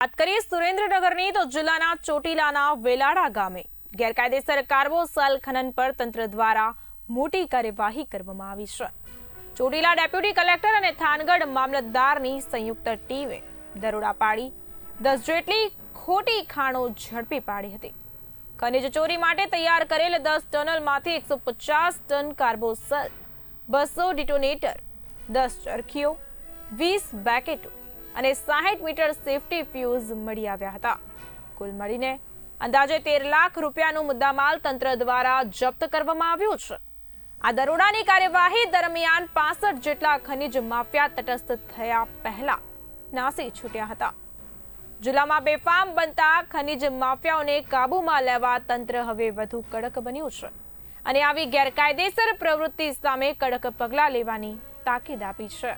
વાત કરીએ સુરેન્દ્રનગરની, તો જિલ્લાના ચોટીલાના વેલાડા ગામે ગેરકાયદેસર કાર્બોસલ ખનન પર તંત્ર દ્વારા મોટી કાર્યવાહી કરવામાં આવી છે. ચોટીલા ડેપ્યુટી કલેક્ટર અને થાનગઢ મામલતદારની સંયુક્ત ટીમે દરોડા પાડી, દસ જેટલી ખોટી ખાણો ઝડપી પાડી હતી. ખનિજ ચોરી માટે તૈયાર કરેલ દસ ટનલમાંથી એકસો પચાસ ટન કાર્બોસેલ બસો ડિટોનેટર, દસ ચરખીઓ, વીસ બેકેટો અને સાહીઠ મીટર સેફટી ફ્યુઝ મળી આવ્યા હતા. કુલ મળીને અંદાજે તેર લાખ રૂપિયાનું મુદ્દામાલ તંત્ર દ્વારા જપ્ત કરવામાં આવ્યું છે. આ દરોડાની કાર્યવાહી દરમિયાન પાસઠ જેટલા ખનિજ માફિયા તટસ્થ થયા પહેલા નાસી છૂટ્યા હતા. જિલ્લામાં બેફામ બનતા ખનિજ માફિયાઓને કાબૂમાં લેવા તંત્ર હવે વધુ કડક બન્યું છે અને આવી ગેરકાયદેસર પ્રવૃત્તિ સામે કડક પગલાં લેવાની તાકીદ આપી છે.